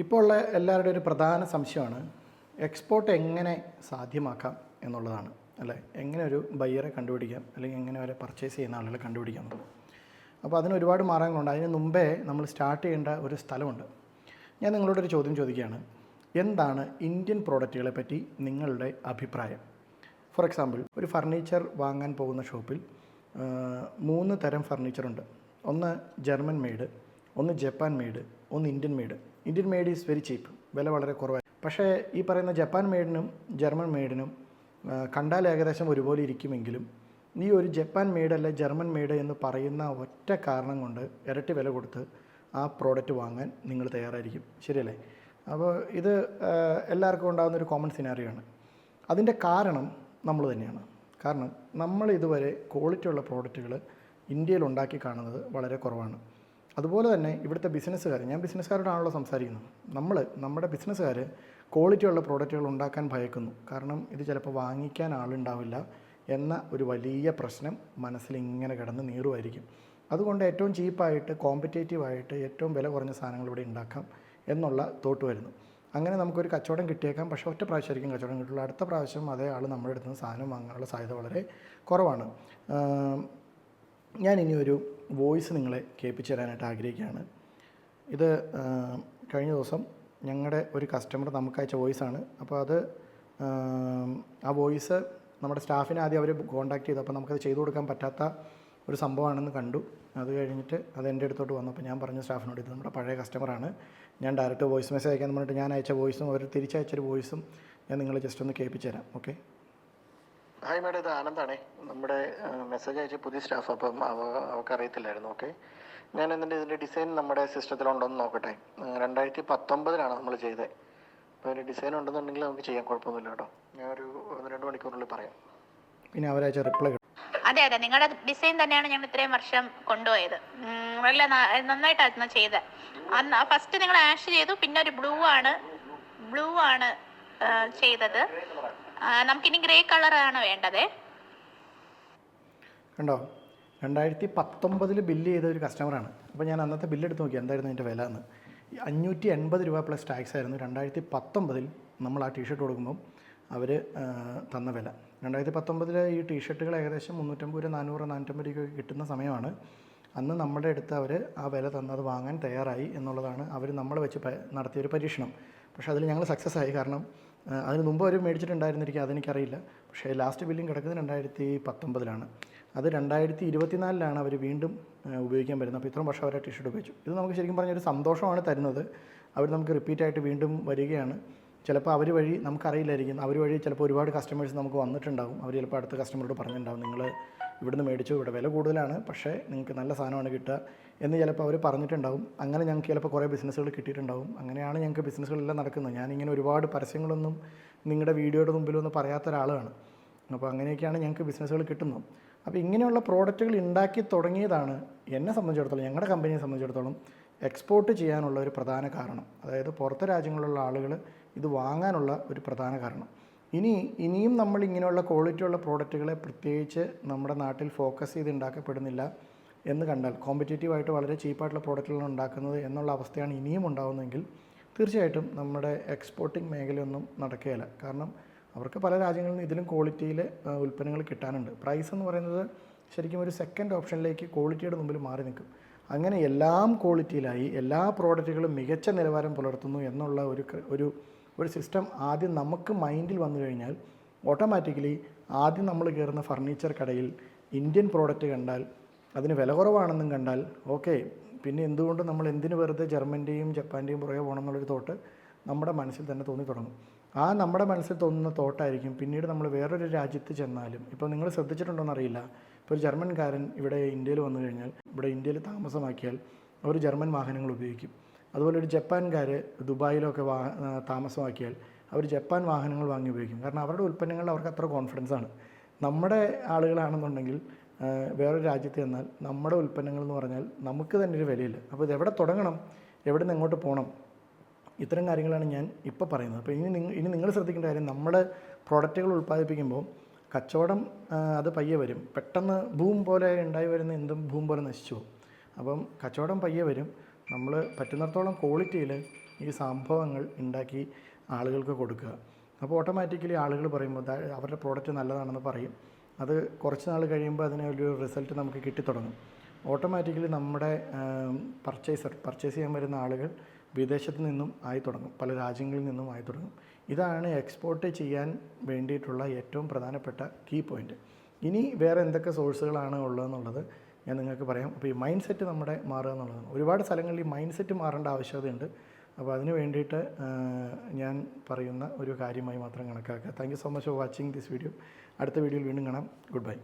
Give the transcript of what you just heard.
ഇപ്പോൾ ഉള്ള എല്ലാവരുടെയും ഒരു പ്രധാന സംശയമാണ് എക്സ്പോർട്ട് എങ്ങനെ സാധ്യമാക്കാം എന്നുള്ളതാണ്. അല്ലേ? എങ്ങനെ ഒരു ബയ്യറെ കണ്ടുപിടിക്കാം? അല്ലെങ്കിൽ എങ്ങനെ അവരെ പർച്ചേസ് ചെയ്യുന്ന ആളുകളെ കണ്ടുപിടിക്കാം എന്നുള്ളത്. അപ്പോൾ അതിന് ഒരുപാട് മാർഗങ്ങളുണ്ട്. അതിന് മുമ്പേ നമ്മൾ സ്റ്റാർട്ട് ചെയ്യേണ്ട ഒരു സ്ഥലമുണ്ട്. ഞാൻ നിങ്ങളോടൊരു ചോദ്യം ചോദിക്കുകയാണ്. എന്താണ് ഇന്ത്യൻ പ്രോഡക്റ്റുകളെ പറ്റി നിങ്ങളുടെ അഭിപ്രായം? ഫോർ എക്സാമ്പിൾ ഒരു ഫർണിച്ചർ വാങ്ങാൻ പോകുന്ന ഷോപ്പിൽ മൂന്ന് തരം ഫർണിച്ചറുണ്ട് ഒന്ന് ജർമ്മൻ മെയ്ഡ് ഒന്ന് ജപ്പാൻ മെയ്ഡ് ഒന്ന് Indian made Indian made is very cheap വില വളരെ കുറവാണ് പക്ഷേ ഈ പറയുന്ന ജപ്പാൻ മെയ്ഡിനും ജർമ്മൻ മെയ്ഡിനും കണ്ടാൽ ഏകദേശം ഒരുപോലെ ഇരിക്കുമെങ്കിലും നീ ഒരു ജപ്പാൻ മെയ്ഡ് അല്ല ജർമ്മൻ മെയ്ഡ് എന്ന് പറയുന്ന ഒറ്റ കാരണം കൊണ്ട് ഇരട്ടി വില കൊടുത്ത് ആ പ്രോഡക്റ്റ് വാങ്ങാൻ നിങ്ങൾ തയ്യാറായിരിക്കും. ശരിയല്ലേ? അപ്പോൾ ഇത് എല്ലാവർക്കും ഉണ്ടാകുന്ന ഒരു കോമൺ സിനാറിയാണ് അതിന്റെ കാരണം നമ്മൾ തന്നെയാണ്. കാരണം നമ്മൾ ഇതുവരെ ക്വാളിറ്റി ഉള്ള പ്രോഡക്റ്റുകൾ ഇന്ത്യയിൽ ഉണ്ടാക്കി കാണുന്നത് വളരെ കുറവാണ്. അതുപോലെ തന്നെ ഇവിടുത്തെ ബിസിനസ്സുകാർ ഞാൻ ബിസിനസ്സുകാരോടാണല്ലോ സംസാരിക്കുന്നത്. നമ്മൾ നമ്മുടെ ബിസിനസ്സുകാർ ക്വാളിറ്റിയുള്ള പ്രോഡക്റ്റുകൾ ഉണ്ടാക്കാൻ ഭയക്കുന്നു. കാരണം ഇത് ചിലപ്പോൾ വാങ്ങിക്കാൻ ആളുണ്ടാവില്ല എന്ന ഒരു വലിയ പ്രശ്നം മനസ്സിൽ ഇങ്ങനെ കിടന്ന് നീറുമായിരിക്കും. അതുകൊണ്ട് ഏറ്റവും ചീപ്പായിട്ട് കോമ്പറ്റേറ്റീവായിട്ട് ഏറ്റവും വില കുറഞ്ഞ സാധനങ്ങൾ ഇവിടെ ഉണ്ടാക്കാം എന്നുള്ള തോട്ട് വരുന്നു. അങ്ങനെ നമുക്കൊരു കച്ചവടം കിട്ടിയേക്കാം. പക്ഷേ ഒറ്റ പ്രാവശ്യമായിരിക്കും കച്ചവടം കിട്ടുള്ളൂ അടുത്ത പ്രാവശ്യം അതേ ആൾ നമ്മുടെ അടുത്ത് നിന്ന് സാധനം വാങ്ങാനുള്ള സാധ്യത വളരെ കുറവാണ്. ഞാൻ ഒരു വോയിസ് നിങ്ങളെ കേൾപ്പിച്ചു തരാനായിട്ട് ആഗ്രഹിക്കുകയാണ്. ഇത് കഴിഞ്ഞ ദിവസം ഞങ്ങളുടെ ഒരു കസ്റ്റമർ നമുക്ക് അയച്ച വോയിസാണ്. അപ്പോൾ അത് ആ വോയിസ് നമ്മുടെ സ്റ്റാഫിനെ ആദ്യം അവർ കോൺടാക്ട് ചെയ്തു. അപ്പോൾ നമുക്കത് ചെയ്തു കൊടുക്കാൻ പറ്റാത്ത ഒരു സംഭവമാണെന്ന് കണ്ടു. അത് കഴിഞ്ഞിട്ട് അത് എന്റെ അടുത്തോട്ട് വന്നു. അപ്പോൾ ഞാൻ പറഞ്ഞ സ്റ്റാഫിനോട് ഇത് നമ്മുടെ പഴയ കസ്റ്റമറാണ് ഞാൻ ഡയറക്റ്റ് വോയിസ് മെസ്സേജ് അയക്കാൻ പറഞ്ഞിട്ട് ഞാൻ അയച്ച വോയിസും അവർ തിരിച്ചയച്ചൊരു വോയിസും ഞാൻ നിങ്ങളെ ജസ്റ്റ് ഒന്ന് കേൾപ്പിച്ചു തരാം. ഓക്കെ ഹായ് മേഡം ഇത് ആനന്ദാണേ. നമ്മുടെ മെസ്സേജ് അയച്ച പുതിയ സ്റ്റാഫ് അപ്പം അവ അവൾക്ക് അറിയത്തില്ലായിരുന്നു ഓക്കെ ഞാൻ എന്നിട്ട് ഇതിന്റെ ഡിസൈൻ നമ്മുടെ സിസ്റ്റത്തിലുണ്ടോ എന്ന് നോക്കട്ടെ. രണ്ടായിരത്തി പത്തൊമ്പതിലാണ് നമ്മൾ ചെയ്തത് അപ്പോൾ ഒരു ഡിസൈൻ ഉണ്ടെന്നുണ്ടെങ്കിൽ നമുക്ക് ചെയ്യാൻ കുഴപ്പമൊന്നുമില്ല കേട്ടോ. ഞാൻ ഒരു ഒന്ന് രണ്ട് മണിക്കൂറിനുള്ളിൽ പറയാം. പിന്നെ അവരയച്ച റിപ്ലൈ അതെ അതെ. നിങ്ങളുടെ ഡിസൈൻ തന്നെയാണ് ഞങ്ങൾ ഇത്രയും വർഷം കൊണ്ടുപോയത്. നല്ല നന്നായിട്ടായിരുന്നു ചെയ്തത്. അന്ന് ഫസ്റ്റ് നിങ്ങൾ ആഷ് ചെയ്തു പിന്നെ ഒരു ബ്ലൂ ആണ്. ബ്ലൂ ആണ്. ചെയ്തത്. നമുക്കിനി ഗ്രേ കളറാണ് വേണ്ടത്. കണ്ടോ? രണ്ടായിരത്തി പത്തൊമ്പതിൽ ബില്ല് ചെയ്ത ഒരു കസ്റ്റമറാണ് അപ്പോൾ ഞാൻ അന്നത്തെ ബില്ല് എടുത്ത് നോക്കി എന്തായിരുന്നു അതിന്റെ വില എന്ന്. അഞ്ഞൂറ്റി എൺപത് രൂപ പ്ലസ് ടാക്സ് ആയിരുന്നു. രണ്ടായിരത്തി പത്തൊമ്പതിൽ നമ്മൾ ആ ടീഷർട്ട് കൊടുക്കുമ്പം അവർ തന്ന വില. രണ്ടായിരത്തി പത്തൊമ്പതിൽ ഈ ടീഷർട്ടുകൾ ഏകദേശം മുന്നൂറ്റമ്പത് രൂപ നാനൂറ് നാനൂറ്റമ്പത് രൂപയ്ക്ക് കിട്ടുന്ന സമയമാണ്. അന്ന് നമ്മുടെ അടുത്ത് അവർ ആ വില തന്നത് വാങ്ങാൻ തയ്യാറായി എന്നുള്ളതാണ് അവർ നമ്മളെ വെച്ച് നടത്തിയൊരു പരീക്ഷണം. പക്ഷേ അതിൽ ഞങ്ങൾ സക്സസ് ആയി. കാരണം അതിന് മുമ്പ് അവർ മേടിച്ചിട്ടുണ്ടായിരുന്നിരിക്കും അതെനിക്കറിയില്ല. പക്ഷേ ലാസ്റ്റ് ബില്ലിംഗ് കിടക്കുന്നത് രണ്ടായിരത്തി പത്തൊമ്പതിലാണ് അത് രണ്ടായിരത്തി ഇരുപത്തിനാലിലാണ് അവർ വീണ്ടും ഉപയോഗിക്കാൻ വരുന്നത്. അപ്പോൾ ഇത്രയും വർഷം അവർ ആ ഉപയോഗിച്ചു. ഇത് നമുക്ക് ശരിക്കും പറഞ്ഞാൽ ഒരു സന്തോഷമാണ് തരുന്നത്. അവർ നമുക്ക് റിപ്പീറ്റായിട്ട് വീണ്ടും വരികയാണ്. ചിലപ്പോൾ അവർ വഴി നമുക്കറിയില്ലായിരിക്കും. അവർ വഴി ചിലപ്പോൾ ഒരുപാട് കസ്റ്റമേഴ്സ് നമുക്ക് വന്നിട്ടുണ്ടാകും. അവർ ചിലപ്പോൾ അടുത്ത കസ്റ്റമറോട് പറഞ്ഞിട്ടുണ്ടാകും. നിങ്ങൾ ഇവിടുന്ന് മേടിച്ചു. ഇവിടെ വില കൂടുതലാണ്. പക്ഷേ നിങ്ങൾക്ക് നല്ല സാധനമാണ് കിട്ടുക എന്ന് ചിലപ്പോൾ അവർ പറഞ്ഞിട്ടുണ്ടാവും. അങ്ങനെ ഞങ്ങൾക്ക് ചിലപ്പോൾ കുറേ ബിസിനസ്സുകൾ കിട്ടിയിട്ടുണ്ടാവും. അങ്ങനെയാണ് ഞങ്ങൾക്ക് ബിസിനസ്സുകളെല്ലാം നടക്കുന്നത്. ഞാനിങ്ങനെ ഒരുപാട് പരസ്യങ്ങളൊന്നും നിങ്ങളുടെ വീഡിയോയുടെ മുമ്പിലൊന്നും പറയാത്ത ഒരാളാണ്. അപ്പോൾ അങ്ങനെയൊക്കെയാണ് ഞങ്ങൾക്ക് ബിസിനസ്സുകൾ കിട്ടുന്നത്. അപ്പോൾ ഇങ്ങനെയുള്ള പ്രോഡക്റ്റുകൾ ഉണ്ടാക്കി തുടങ്ങിയതാണ് എന്നെ സംബന്ധിച്ചിടത്തോളം ഞങ്ങളുടെ കമ്പനിയെ സംബന്ധിച്ചിടത്തോളം എക്സ്പോർട്ട് ചെയ്യാനുള്ള ഒരു പ്രധാന കാരണം. അതായത് പുറത്തെ രാജ്യങ്ങളിലുള്ള ആളുകൾ ഇത് വാങ്ങാനുള്ള ഒരു പ്രധാന കാരണം. ഇനി ഇനിയും നമ്മൾ ഇങ്ങനെയുള്ള ക്വാളിറ്റിയുള്ള പ്രോഡക്റ്റുകളെ പ്രത്യേകിച്ച് നമ്മുടെ നാട്ടിൽ ഫോക്കസ് ചെയ്ത് ഉണ്ടാക്കപ്പെടുന്നില്ല എന്ന് കണ്ടാൽ കോമ്പറ്റേറ്റീവായിട്ട് വളരെ ചീപ്പായിട്ടുള്ള പ്രോഡക്റ്റുകൾ ഉണ്ടാക്കുന്നത് എന്നുള്ള അവസ്ഥയാണ് ഇനിയും ഉണ്ടാകുന്നതെങ്കിൽ തീർച്ചയായിട്ടും നമ്മുടെ എക്സ്പോർട്ടിംഗ് മേഖലയൊന്നും നടക്കുകയില്ല. കാരണം അവർക്ക് പല രാജ്യങ്ങളിൽ നിന്ന് ഇതിലും ക്വാളിറ്റിയിൽ ഉൽപ്പന്നങ്ങൾ കിട്ടാനുണ്ട്. പ്രൈസ് എന്ന് പറയുന്നത് ശരിക്കും ഒരു സെക്കൻഡ് ഓപ്ഷനിലേക്ക് ക്വാളിറ്റിയുടെ മുമ്പിൽ മാറി നിൽക്കും. അങ്ങനെ എല്ലാം ക്വാളിറ്റിയിലായി എല്ലാ പ്രോഡക്റ്റുകളും മികച്ച നിലവാരം പുലർത്തുന്നു എന്നുള്ള ഒരു ഒരു ഒരു സിസ്റ്റം ആദ്യം നമുക്ക് മൈൻഡിൽ വന്നു കഴിഞ്ഞാൽ ഓട്ടോമാറ്റിക്കലി ആദ്യം നമ്മൾ കയറുന്ന ഫർണിച്ചർ കടയിൽ ഇന്ത്യൻ പ്രോഡക്റ്റ് കണ്ടാൽ അതിന് വില കുറവാണെന്നും കണ്ടാൽ ഓക്കെ പിന്നെ എന്തുകൊണ്ട് നമ്മൾ എന്തിനു വെറുതെ ജർമ്മന്റെയും ജപ്പാന്റെയും പുറകെ പോകണം എന്നുള്ളൊരു തോട്ട് നമ്മുടെ മനസ്സിൽ തന്നെ തോന്നി തുടങ്ങും. ആ നമ്മുടെ മനസ്സിൽ തോന്നുന്ന തോട്ടായിരിക്കും പിന്നീട് നമ്മൾ വേറൊരു രാജ്യത്ത് ചെന്നാലും. ഇപ്പോൾ നിങ്ങൾ ശ്രദ്ധിച്ചിട്ടുണ്ടോയെന്ന് അറിയില്ല. ഇപ്പോൾ ഒരു ജർമ്മൻകാരൻ ഇവിടെ ഇന്ത്യയിൽ വന്നു കഴിഞ്ഞാൽ ഇവിടെ ഇന്ത്യയിൽ താമസമാക്കിയാൽ അവർ ജർമ്മൻ വാഹനങ്ങൾ ഉപയോഗിക്കും. അതുപോലെ ഒരു ജപ്പാൻകാർ ദുബായിലൊക്കെ വാ താമസമാക്കിയാൽ അവർ ജപ്പാൻ വാഹനങ്ങൾ വാങ്ങി ഉപയോഗിക്കും. കാരണം അവരുടെ ഉൽപ്പന്നങ്ങളിൽ അവർക്ക് അത്ര കോൺഫിഡൻസ് ആണ്. നമ്മുടെ ആളുകളാണെന്നുണ്ടെങ്കിൽ വേറൊരു രാജ്യത്ത് ചെന്നാൽ നമ്മുടെ ഉൽപ്പന്നങ്ങൾ എന്ന് പറഞ്ഞാൽ നമുക്ക് തന്നെ ഒരു വിലയില്ല. അപ്പോൾ ഇത് എവിടെ തുടങ്ങണം? എവിടെ നിന്ന് എങ്ങോട്ട് പോകണം ഇത്തരം കാര്യങ്ങളാണ് ഞാൻ ഇപ്പോൾ പറയുന്നത്. അപ്പോൾ ഇനി നിങ്ങൾ ഇനി നിങ്ങൾ ശ്രദ്ധിക്കേണ്ട കാര്യം നമ്മുടെ പ്രോഡക്റ്റുകൾ ഉൽപ്പാദിപ്പിക്കുമ്പോൾ കച്ചവടം അത് പയ്യെ വരും. പെട്ടെന്ന് ഭൂം പോലെ ഉണ്ടായി വരുന്ന എന്തും ഭൂം പോലെ നശിച്ചു പോകും. അപ്പം കച്ചവടം പയ്യെ വരും. നമ്മൾ പറ്റുന്നിടത്തോളം ക്വാളിറ്റിയിൽ ഈ സംഭവങ്ങൾ ഉണ്ടാക്കി ആളുകൾക്ക് കൊടുക്കുക. അപ്പോൾ ഓട്ടോമാറ്റിക്കലി ആളുകൾ പറയുമ്പോൾ അവരുടെ പ്രോഡക്റ്റ് നല്ലതാണെന്ന് പറയും. അത് കുറച്ച് നാൾ കഴിയുമ്പോൾ അതിന് ഒരു റിസൾട്ട് നമുക്ക് കിട്ടിത്തുടങ്ങും ഓട്ടോമാറ്റിക്കലി നമ്മുടെ പർച്ചേസർ പർച്ചേസ് ചെയ്യാൻ വരുന്ന ആളുകൾ വിദേശത്ത് നിന്നും ആയി തുടങ്ങും. പല രാജ്യങ്ങളിൽ നിന്നും ആയി തുടങ്ങും. ഇതാണ് എക്സ്പോർട്ട് ചെയ്യാൻ വേണ്ടിയിട്ടുള്ള ഏറ്റവും പ്രധാനപ്പെട്ട കീ പോയിന്റ് ഇനി വേറെ എന്തൊക്കെ സോഴ്സുകളാണ് ഉള്ളതെന്നുള്ളത് ഞാൻ നിങ്ങൾക്ക് പറയാം. അപ്പോൾ ഈ മൈൻഡ് സെറ്റ് നമ്മുടെ മാറുക എന്നുള്ളതാണ്. ഒരുപാട് സ്ഥലങ്ങളിൽ ഈ മൈൻഡ് സെറ്റ് മാറേണ്ട ആവശ്യകതയുണ്ട്. അപ്പോൾ അതിന് വേണ്ടിയിട്ട് ഞാൻ പറയുന്ന ഒരു കാര്യമായി മാത്രം കണക്കാക്കുക thank you so much for watching this video അടുത്ത വീഡിയോയിൽ വീണ്ടും കാണാം. Good bye